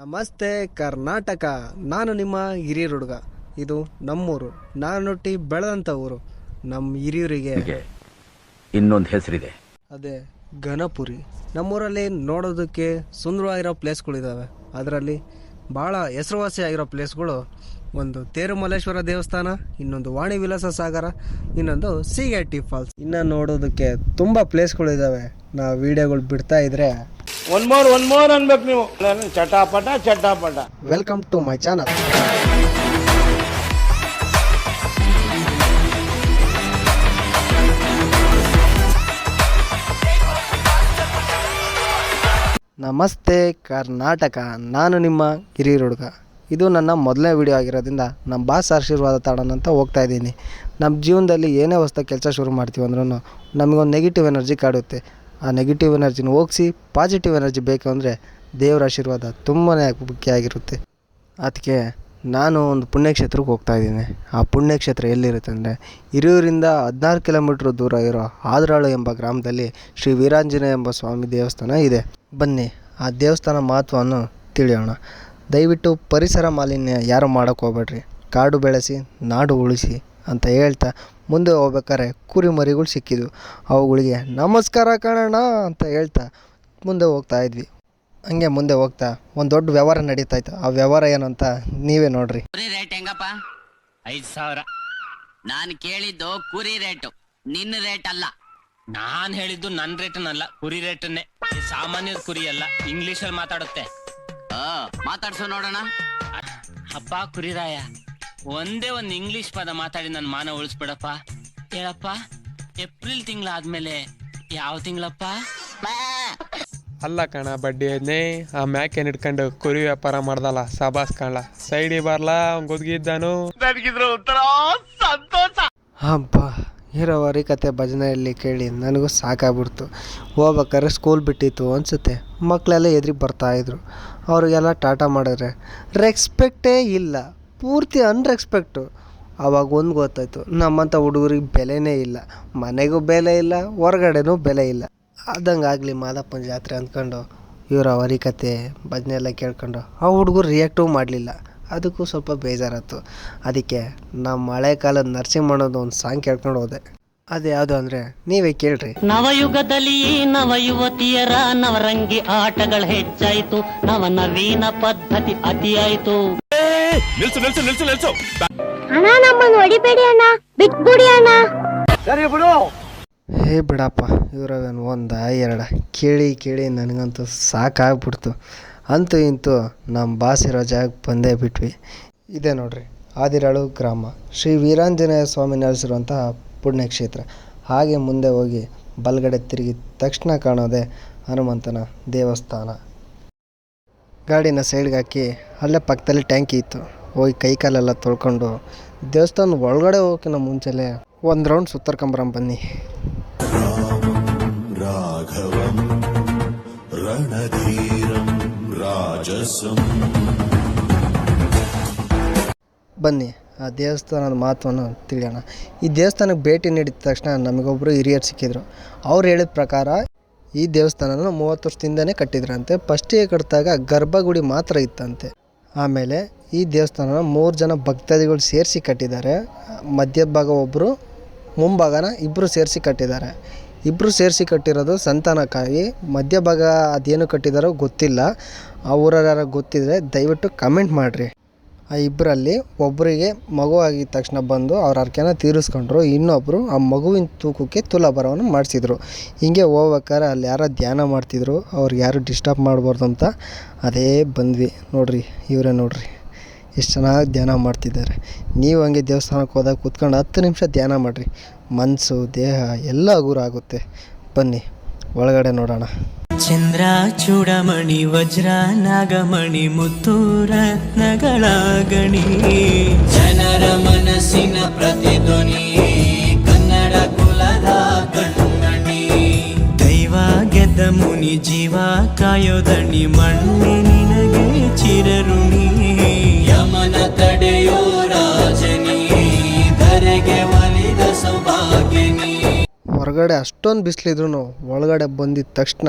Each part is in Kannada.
ನಮಸ್ತೆ ಕರ್ನಾಟಕ. ನಾನು ನಿಮ್ಮ ಹಿರಿಯರು ಹುಡುಗ. ಇದು ನಮ್ಮೂರು. ನಾನು ಹುಟ್ಟಿ ಬೆಳೆದಂಥ ಊರು. ನಮ್ಮ ಹಿರಿಯರಿಗೆ. ಇನ್ನೊಂದು ಹೆಸರಿದೆ. ಅದೇ ಘನಪುರಿ. ನಮ್ಮೂರಲ್ಲಿ ನೋಡೋದಕ್ಕೆ ಸುಂದರವಾಗಿರೋ ಪ್ಲೇಸ್ಗಳಿದ್ದಾವೆ ಅದರಲ್ಲಿ ಭಾಳ ಹೆಸರುವಾಸಿಯಾಗಿರೋ ಪ್ಲೇಸ್ಗಳು. ಒಂದು ತೇರುಮಲ್ಲೇಶ್ವರ ದೇವಸ್ಥಾನ ಇನ್ನೊಂದು ವಾಣಿ ವಿಲಾಸ ಸಾಗರ ಇನ್ನೊಂದು ಸೀಗಟ್ಟಿ ಫಾಲ್ಸ್. ಇನ್ನು ನೋಡೋದಕ್ಕೆ ತುಂಬ ಪ್ಲೇಸ್ಗಳಿದ್ದಾವೆ ನಾವು ವಿಡಿಯೋಗಳು ಬಿಡ್ತಾ ಇದ್ರೆ ಒನ್ ಮೋರ್ ಒನ್ ಮೋರ್ ಅನ್ಬೇಕು ನೀವು. ಚಟಾಪಟ ಚಟಾಪಟ. ವೆಲ್ಕಮ್ ಟು ಮೈ ಚಾನಲ್ ನಮಸ್ತೆ ಕರ್ನಾಟಕ, ನಾನು ನಿಮ್ಮ ಹಿರಿಯರ ಹುಡುಗ ಇದು ನನ್ನ ಮೊದಲನೇ ವಿಡಿಯೋ ಆಗಿರೋದ್ರಿಂದ ನಮ್ಮ ಬಾಸ್ ಆಶೀರ್ವಾದ ತಾಡೋಣ ಹೋಗ್ತಾ ಇದ್ದೀನಿ. ನಮ್ಮ ಜೀವನದಲ್ಲಿ ಏನೇ ಹೊಸ್ದಾಗಿ ಕೆಲಸ ಶುರು ಮಾಡ್ತೀವಿ ಅಂದ್ರೂ ನಮಗೊಂದು ನೆಗೆಟಿವ್ ಎನರ್ಜಿ ಕಾಡುತ್ತೆ. ಆ ನೆಗೆಟಿವ್ ಎನರ್ಜಿನ ಹೋಗಿಸಿ ಪಾಸಿಟಿವ್ ಎನರ್ಜಿ ಬೇಕು ಅಂದರೆ ದೇವರ ಆಶೀರ್ವಾದ ತುಂಬಾ ಮುಖ್ಯ ಆಗಿರುತ್ತೆ. ಅದಕ್ಕೆ ನಾನು ಒಂದು ಪುಣ್ಯಕ್ಷೇತ್ರಕ್ಕೆ ಹೋಗ್ತಾ ಇದ್ದೀನಿ. ಆ ಪುಣ್ಯಕ್ಷೇತ್ರ ಎಲ್ಲಿರುತ್ತೆ ಅಂದರೆ ಹಿರಿಯೂರಿಂದ ಹದಿನಾರು ಕಿಲೋಮೀಟ್ರ್ ದೂರ ಇರೋ ಆದ್ರಾಳು ಎಂಬ ಗ್ರಾಮದಲ್ಲಿ ಶ್ರೀ ವೀರಾಂಜನೇಯ ಎಂಬ ಸ್ವಾಮಿ ದೇವಸ್ಥಾನ ಇದೆ. ಬನ್ನಿ, ಆ ದೇವಸ್ಥಾನ ಮಹತ್ವವನ್ನು ತಿಳಿಯೋಣ. ದಯವಿಟ್ಟು ಪರಿಸರ ಮಾಲಿನ್ಯ ಯಾರು ಮಾಡೋಕ್ಕೆ ಹೋಗ್ಬೇಡ್ರಿ. ಕಾಡು ಬೆಳೆಸಿ, ನಾಡು ಉಳಿಸಿ ಅಂತ ಹೇಳ್ತಾ ಮುಂದೆ ಹೋಗ್ಬೇಕಾದ್ರೆ ಕುರಿಮರಿಗಳು ಸಿಕ್ಕಿದ್ವು. ಅವುಗಳಿಗೆ ನಮಸ್ಕಾರ ಕಣಣ್ಣ ಅಂತ ಹೇಳ್ತಾ ಮುಂದೆ ಹೋಗ್ತಾ ಇದ್ವಿ. ಹಂಗೆ ಮುಂದೆ ಹೋಗ್ತಾ ಒಂದು ದೊಡ್ಡ ವ್ಯವಹಾರ ನಡೀತಾ ಇತ್ತು ಆ ವ್ಯವಹಾರ ಏನು ಅಂತ ನೀವೇ ನೋಡ್ರಿ. ಕುರಿ ರೇಟ್ ಹೆಂಗಪ್ಪ? ಐದ್ ಸಾವಿರ. ನಾನು ಕೇಳಿದ್ದು ಕುರಿ ರೇಟು. ನಿನ್ನ ರೇಟ್ ಅಲ್ಲ. ನಾನ್ ಹೇಳಿದ್ದು ನನ್ ರೇಟನ್ನಲ್ಲ ಕುರಿ ರೇಟನ್ನೇ. ಈ ಸಾಮಾನ್ಯದ ಕುರಿ ಅಲ್ಲ ಇಂಗ್ಲಿಷ್ ಅಲ್ಲಿ ಮಾತಾಡುತ್ತೆ. ಆ, ಮಾತಾಡ್ಸು ನೋಡೋಣ. ಹಬ್ಬ ಕುರಿರಾಯ. ಒಂದೇ ಒಂದು ಇಂಗ್ಲಿಷ್ ಪದ ಮಾತಾಡಿ ನನ್ನ ಮಾನ ಉಳಿಸ್ಬಿಡಪ್ಪ. ಹೇಳಪ್ಪ ಏಪ್ರಿಲ್ ತಿಂಗಳಾದ್ಮೇಲೆ ಯಾವ ತಿಂಗಳಪ್ಪ? ಅಲ್ಲ ಕಣ ಬಡ್ಡಿ ಅದ್ನೇ ಆ ಮ್ಯಾಕೆನ್ ಹಿಡ್ಕೊಂಡು ಕುರಿ ವ್ಯಾಪಾರ ಮಾಡ್ದಲ್ಲ ಸಬಾಸ್ ಕಾಣ್ಲ. ಸೈಡಿ ಬರ್ಲಾ ಅವ್ನ್ ಗುದ್ಗಿದ್ದಾನು ಹಬ್ಬ ಇರೋವರಿ ಕತೆ ಭಜನೆಯಲ್ಲಿ ಕೇಳಿ ನನಗೂ ಸಾಕಾಗ್ಬಿಡ್ತು. ಹೋಗ್ಬೇಕಾದ್ರೆ ಸ್ಕೂಲ್ ಬಿಟ್ಟಿತ್ತು ಅನಿಸುತ್ತೆ. ಮಕ್ಕಳೆಲ್ಲ ಎದುರಿಗೆ ಬರ್ತಾಯಿದ್ರು ಅವ್ರಿಗೆಲ್ಲ ಟಾಟಾ ಮಾಡಿದ್ರೆ ರೆಸ್ಪೆಕ್ಟೇ ಇಲ್ಲ. ಪೂರ್ತಿ ಅನ್ರೆಕ್ಸ್ಪೆಕ್ಟು ಆವಾಗ ಒಂದು ಗೊತ್ತಾಯ್ತು ನಮ್ಮಂಥ ಹುಡುಗರಿಗೆ ಬೆಲೆನೇ ಇಲ್ಲ. ಮನೆಗೂ ಬೆಲೆ ಇಲ್ಲ, ಹೊರಗಡೆನೂ ಬೆಲೆ ಇಲ್ಲ. ಆದಂಗಾಗಲಿ ಮಾದಪ್ಪನ ಜಾತ್ರೆ ಅಂದ್ಕೊಂಡು, ಇವರ ಕತೆ ಭಜನೆ ಎಲ್ಲ ಕೇಳ್ಕೊಂಡು, ಆ ಹುಡುಗರು ರಿಯಾಕ್ಟೂ ಮಾಡಲಿಲ್ಲ. ಅದಕ್ಕೂ ಸ್ವಲ್ಪ ಬೇಜಾರಾಯ್ತು. ಅದಕ್ಕೆ ನಮ್ಮ ಹಳೆ ಕಾಲದ ನರಸಿಂಹಣ್ಣದ ಒಂದು ಸಾಂಗ್ ಕೇಳ್ಕೊಂಡು ಹೋದೆ. ಅದು ಯಾವುದು ಅಂದರೆ, ನೀವೇ ಕೇಳ್ರಿ. ನವಯುಗದಲ್ಲಿ ನವ ಯುವತಿಯರ ನವರಂಗಿ ಆಟಗಳು ಹೆಚ್ಚಾಯಿತು. ನವ ನವೀನ ಪದ್ಧತಿ ಅತಿಯಾಯ್ತು. ಅಣ್ಣ ನಮ್ಮನ್ನ ಹೊಡಿಬೇಡಿ ಅಣ್ಣ. ಬಿಟ್ಬಿಡಿ ಅಣ್ಣ. ಸರಿ ಬಿಡು. ಹೇ ಬಿಡಪ್ಪ ಇವ್ರವೇನು ಒಂದ ಎರಡ. ಕೇಳಿ ಕೇಳಿ ನನಗಂತೂ ಸಾಕಾಗ್ಬಿಡ್ತು. ಅಂತೂ ಇಂತೂ ನಮ್ಮ ಬಾಸ್ ಇರೋ ಜಾಗಕ್ಕೆ ಬಂದೇ ಬಿಟ್ವಿ. ಇದೆ ನೋಡ್ರಿ ಆದಿರಾಳು ಗ್ರಾಮ. ಶ್ರೀ ವೀರಾಂಜನೇಯ ಸ್ವಾಮಿ ನೆಲೆಸಿರುವಂತಹ ಪುಣ್ಯಕ್ಷೇತ್ರ. ಹಾಗೆ ಮುಂದೆ ಹೋಗಿ ಬಲಗಡೆ ತಿರುಗಿ ತಕ್ಷಣ ಕಾಣೋದೆ ಹನುಮಂತನ ದೇವಸ್ಥಾನ. ಗಾಡಿನ ಸೈಡ್ಗೆ ಹಾಕಿ ಅಲ್ಲೇ ಪಕ್ಕದಲ್ಲಿ ಟ್ಯಾಂಕಿ ಇತ್ತು. ಹೋಗಿ ಕೈ ಕಾಲೆಲ್ಲ ತೊಳ್ಕೊಂಡು ದೇವಸ್ಥಾನದ ಒಳಗಡೆ ಹೋಗೋಕ್ಕಿಂತ ಮುಂಚೆಲೆ ಒಂದು ರೌಂಡ್ ಸುತ್ತರ್ಕೊಂಬರಂ ಬನ್ನಿ. ಬನ್ನಿ ಆ ದೇವಸ್ಥಾನದ ಮಹತ್ವನ ತಿಳಿಯೋಣ. ಈ ದೇವಸ್ಥಾನಕ್ಕೆ ಭೇಟಿ ನೀಡಿದ ತಕ್ಷಣ ನಮಗೊಬ್ಬರು ಹಿರಿಯರು ಸಿಕ್ಕಿದ್ರು. ಅವ್ರು ಹೇಳಿದ ಪ್ರಕಾರ ಈ ದೇವಸ್ಥಾನನ ಮೂವತ್ತು ವರ್ಷದಿಂದನೇ ಕಟ್ಟಿದ್ರಂತೆ. ಫಸ್ಟಿಗೆ ಕಟ್ಟಿದಾಗ ಗರ್ಭಗುಡಿ ಮಾತ್ರ ಇತ್ತಂತೆ. ಆಮೇಲೆ ಈ ದೇವಸ್ಥಾನನ ಮೂರು ಜನ ಭಕ್ತಾದಿಗಳು ಸೇರಿಸಿ ಕಟ್ಟಿದ್ದಾರೆ. ಮಧ್ಯದ ಭಾಗ ಒಬ್ಬರು ಮುಂಭಾಗನ ಇಬ್ಬರು ಸೇರಿಸಿ ಕಟ್ಟಿದ್ದಾರೆ. ಇಬ್ಬರು ಸೇರಿಸಿ ಕಟ್ಟಿರೋದು ಸಂತಾನಕ್ಕಾಗಿ. ಮಧ್ಯಭಾಗ ಅದೇನು ಕಟ್ಟಿದಾರೋ ಗೊತ್ತಿಲ್ಲ. ಆ ಊರಲ್ಲಿ ಯಾರೋ ಗೊತ್ತಿದ್ರೆ ದಯವಿಟ್ಟು ಕಮೆಂಟ್ ಮಾಡಿರಿ. ಆ ಇಬ್ಬರಲ್ಲಿ ಒಬ್ಬರಿಗೆ ಮಗು ಆಗಿದ ತಕ್ಷಣ ಬಂದು ಅವ್ರ ಅರ್ಕೆನ ತೀರಿಸ್ಕೊಂಡ್ರು. ಇನ್ನೊಬ್ಬರು ಆ ಮಗುವಿನ ತೂಕಕ್ಕೆ ತುಲಾಭಾರವನ್ನು ಮಾಡಿಸಿದ್ರು. ಹಿಂಗೆ ಹೋಗ್ಬೇಕಾದ್ರೆ ಅಲ್ಲಿ ಯಾರೋ ಧ್ಯಾನ ಮಾಡ್ತಿದ್ರು. ಅವ್ರಿಗೆ ಯಾರು ಡಿಸ್ಟರ್ಬ್ ಮಾಡಬಾರ್ದು ಅಂತ ಅದೇ ಬಂದ್ವಿ. ನೋಡ್ರಿ, ಇವರೇ ನೋಡಿರಿ. ಎಷ್ಟು ಚೆನ್ನಾಗಿ ಧ್ಯಾನ ಮಾಡ್ತಿದ್ದಾರೆ. ನೀವು ಹಂಗೆ ದೇವಸ್ಥಾನಕ್ಕೆ ಹೋದಾಗ ಕೂತ್ಕೊಂಡು ಹತ್ತು ನಿಮಿಷ ಧ್ಯಾನ ಮಾಡಿರಿ. ಮನಸ್ಸು ದೇಹ ಎಲ್ಲ ಹಗುರಾಗುತ್ತೆ ಬನ್ನಿ, ಒಳಗಡೆ ನೋಡೋಣ. ಚಂದ್ರ ಚೂಡಮಣಿ ವಜ್ರ ನಾಗಮಣಿ ಮುತ್ತು ರತ್ನಗಳ ಗಣಿ ಜನರ ಮನಸ್ಸಿನ ಪ್ರತಿಧ್ವನಿ ಕನ್ನಡ ಕುಲದ ಕಣ್ಣಣಿ. ದೈವ ಗೆದ್ದ ಮುನಿ ಜೀವ ಕಾಯೋದಣಿ ಮಣ್ಣಿ ನಿನಗೆ ಚಿರಋಣಿ. ಯಮನ ತಡೆಯೋ ರಾಜನಿ ಧರೆಗೆ ಒಲಿದ ಸೌಭಾಗ್ಯನಿ. ಹೊರಗಡೆ ಅಷ್ಟೊಂದು ಬಿಸಿಲಿದ್ರು ಒಳಗಡೆ ಬಂದಿದ ತಕ್ಷಣ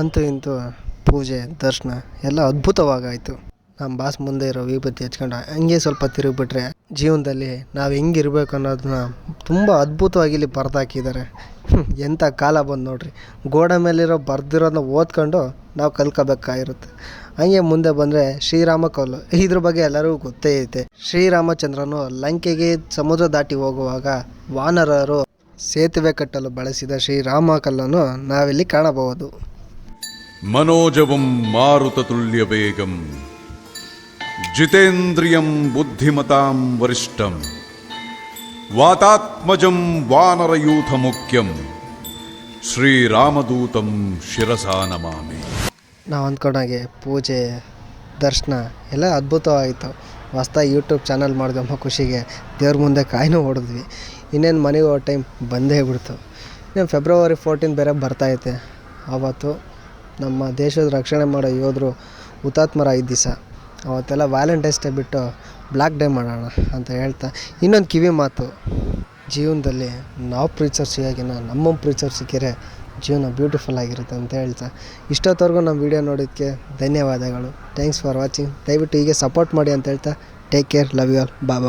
ಅಂತೂ ಇಂತೂ ಪೂಜೆ, ದರ್ಶನ ಎಲ್ಲ ಅದ್ಭುತವಾಗಾಯಿತು. ನಮ್ಮ ಬಾಸ್ ಮುಂದೆ ಇರೋ ವಿಭೂತಿ ಹಚ್ಕೊಂಡು ಹಂಗೆ ಸ್ವಲ್ಪ ತಿರುಗಿಬಿಟ್ರೆ ಜೀವನದಲ್ಲಿ ನಾವು ಹೆಂಗಿರ್ಬೇಕು ಅನ್ನೋದನ್ನ ತುಂಬ ಅದ್ಭುತವಾಗಿ ಇಲ್ಲಿ ಬರ್ದಾಕಿದ್ದಾರೆ ಎಂಥ ಕಾಲ ಬಂದು ನೋಡ್ರಿ. ಗೋಡೆ ಮೇಲಿರೋ ಬರ್ದಿರೋದನ್ನ ಓದ್ಕೊಂಡು ನಾವು ಕಲ್ಕೋಬೇಕಾಗಿರುತ್ತೆ. ಹಂಗೆ ಮುಂದೆ ಬಂದರೆ ಶ್ರೀರಾಮ ಕಲ್ಲು. ಇದ್ರ ಬಗ್ಗೆ ಎಲ್ಲರಿಗೂ ಗೊತ್ತೇ ಐತೆ. ಶ್ರೀರಾಮಚಂದ್ರನು ಲಂಕೆಗೆ ಸಮುದ್ರ ದಾಟಿ ಹೋಗುವಾಗ ವಾನರರು ಸೇತುವೆ ಕಟ್ಟಲು ಬಳಸಿದ ಶ್ರೀರಾಮ ಕಲ್ಲನ್ನು ನಾವಿಲ್ಲಿ ಕಾಣಬಹುದು. ಮನೋಜವಂ മനോജവം മാരുതതുല്യവേഗം ജിതേന്ദ്രിയം ബുദ്ധിമതാം ವಾತಾತ್ಮಜಂ വാതാത്മജം ಮುಖ್ಯಂ ಶ್ರೀರಾಮದೂತಂ ಶಿರಸಾ ನಮಾಮಿ. ನಾವು ಅಂದ್ಕೊಂಡಾಗೆ ಪೂಜೆ, ದರ್ಶನ ಎಲ್ಲ ಅದ್ಭುತವಾಯಿತು. ಹೊಸ್ತಾಗಿ ಯೂಟ್ಯೂಬ್ ಚಾನಲ್ ಮಾಡಿದಮ್ಮ ಖುಷಿಗೆ. ದೇವ್ರ ಮುಂದೆ ಕಾಯಿನೂ ಹೊಡೆದ್ವಿ ಇನ್ನೇನು ಮನೆಗೆ ಹೋಗೋ ಟೈಮ್ ಬಂದೇ ಬಿಡ್ತು. ಇನ್ನೇನು ಫೆಬ್ರವರಿ ಫೋರ್ಟೀನ್ ಬೇರೆ ಬರ್ತಾಯಿತ್ತೆ ಆವತ್ತು ನಮ್ಮ ದೇಶದ ರಕ್ಷಣೆ ಮಾಡೋ ಯೋಧರು ಹುತಾತ್ಮರಾಗಿದ್ದ ದಿವಸ. ಅವತ್ತೆಲ್ಲ ವ್ಯಾಲೆಂಟೈನ್ಸ್ ಡೇ ಬಿಟ್ಟು ಬ್ಲ್ಯಾಕ್ ಡೇ ಮಾಡೋಣ ಅಂತ ಹೇಳ್ತಾ, ಇನ್ನೊಂದು ಕಿವಿ ಮಾತು. ಜೀವನದಲ್ಲಿ ನಾವು ಪ್ರೀತಿಸೋ ಸಿಗಾಗಿನ ನಮ್ಮ ಪ್ರೀತಿಸೋರು ಸಿಕ್ಕಿದ್ರೆ ಜೀವನ ಬ್ಯೂಟಿಫುಲ್ ಆಗಿರುತ್ತೆ ಅಂತ ಹೇಳ್ತಾ. ಇಷ್ಟೊತ್ತವರೆಗೂ ನಮ್ಮ ವಿಡಿಯೋ ನೋಡೋದಕ್ಕೆ ಧನ್ಯವಾದಗಳು. ಥ್ಯಾಂಕ್ಸ್ ಫಾರ್ ವಾಚಿಂಗ್ ದಯವಿಟ್ಟು ಹೀಗೆ ಸಪೋರ್ಟ್ ಮಾಡಿ ಅಂತ ಹೇಳ್ತಾ take care love you all bye